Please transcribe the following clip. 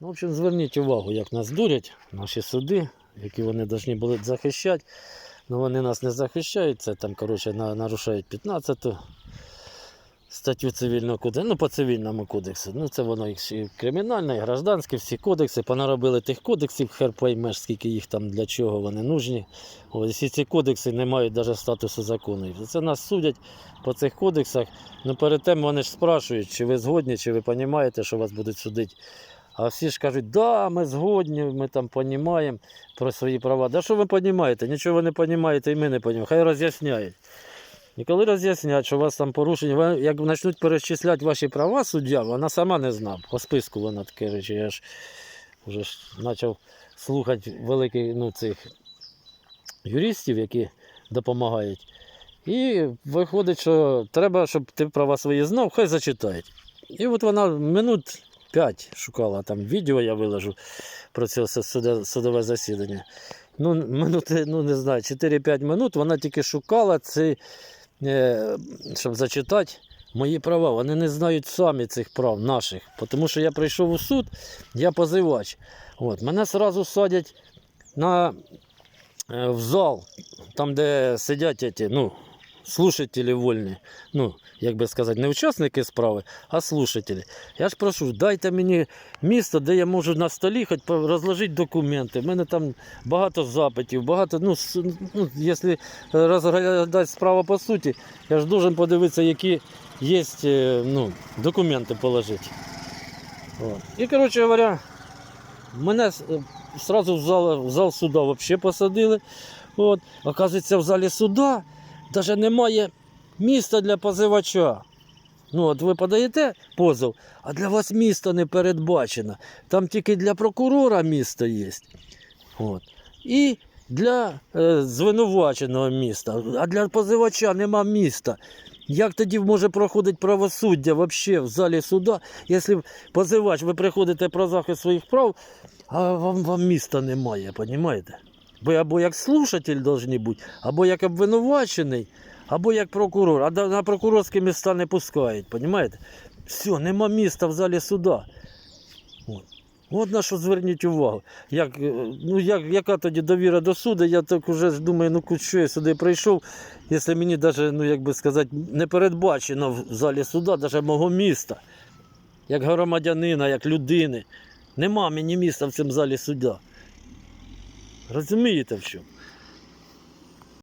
Ну, в общем, зверніть увагу, як нас дурять наші суди, які вони повинні були захищати. Ну вони нас не захищають. Це там, коротше, на, нарушають 15 статтю цивільного кодексу, ну по цивільному кодексу. Ну це воно і кримінальне, і гражданське, всі кодекси. Понаробили тих кодексів, хер поймеш, скільки їх там для чого вони нужні. Ось всі ці кодекси не мають навіть статусу закону. Це нас судять по цих кодексах. Ну перед тим вони ж спрашують, чи ви згодні, чи ви розумієте, що вас будуть судити. А всі ж кажуть, да, ми згодні, ми там розуміємо про свої права. Да що ви розумієте? Нічого ви не розумієте, і ми не розуміємо. Хай роз'ясняють. І коли роз'яснять, що у вас там порушення, як почнуть перечисляти ваші права суддя, вона сама не знала. По списку вона таке речі. Я ж вже ж почав слухати великих ну, цих юристів, які допомагають. І виходить, що треба, щоб ти права свої знав, хай зачитають. І от вона минут 5 шукала там відео, я виложу про це судове засідання. Ну, минути, ну не знаю, 4-5 минут вона тільки шукала це, е, щоб зачитати мої права. Вони не знають самі цих прав наших. Тому що я прийшов у суд, я позивач. От, мене одразу садять на, е, в зал, там, де сидять эти, ну, слушателі вольні. Ну, як би сказати, не учасники справи, а слушателі. Я ж прошу, дайте мені місце, де я можу на столі хоч розложити документи. У мене там багато запитів, багато. Ну, ну якщо розглядати справу по суті, я ж должен подивитися, які є е, ну, документи положити. От. І, коротше говоря, мене е, сразу в зал, в зал суда вообще посадили. От. Оказується, в залі суда навіть немає місця для позивача. Ну, от ви подаєте позов, а для вас місто не передбачено. Там тільки для прокурора місто є. От. І для е, звинуваченого міста, а для позивача нема міста. Як тоді може проходити правосуддя вообще в залі суда, якщо позивач, ви приходите про захист своїх прав, а вам, вам міста немає, розумієте? Ви або як слушатель повинні бути, або як обвинувачений, або як прокурор. А на прокурорські міста не пускають, розумієте? Все, нема міста в залі суда. От. От на що зверніть увагу. Як, е, ну, як, яка тоді довіра до суду, я так уже думаю, ну що я сюди прийшов, якщо мені навіть, ну як би сказати, не передбачено в залі суда, навіть мого міста, як громадянина, як людини. Нема мені міста в цьому залі суда. Розумієте в чому?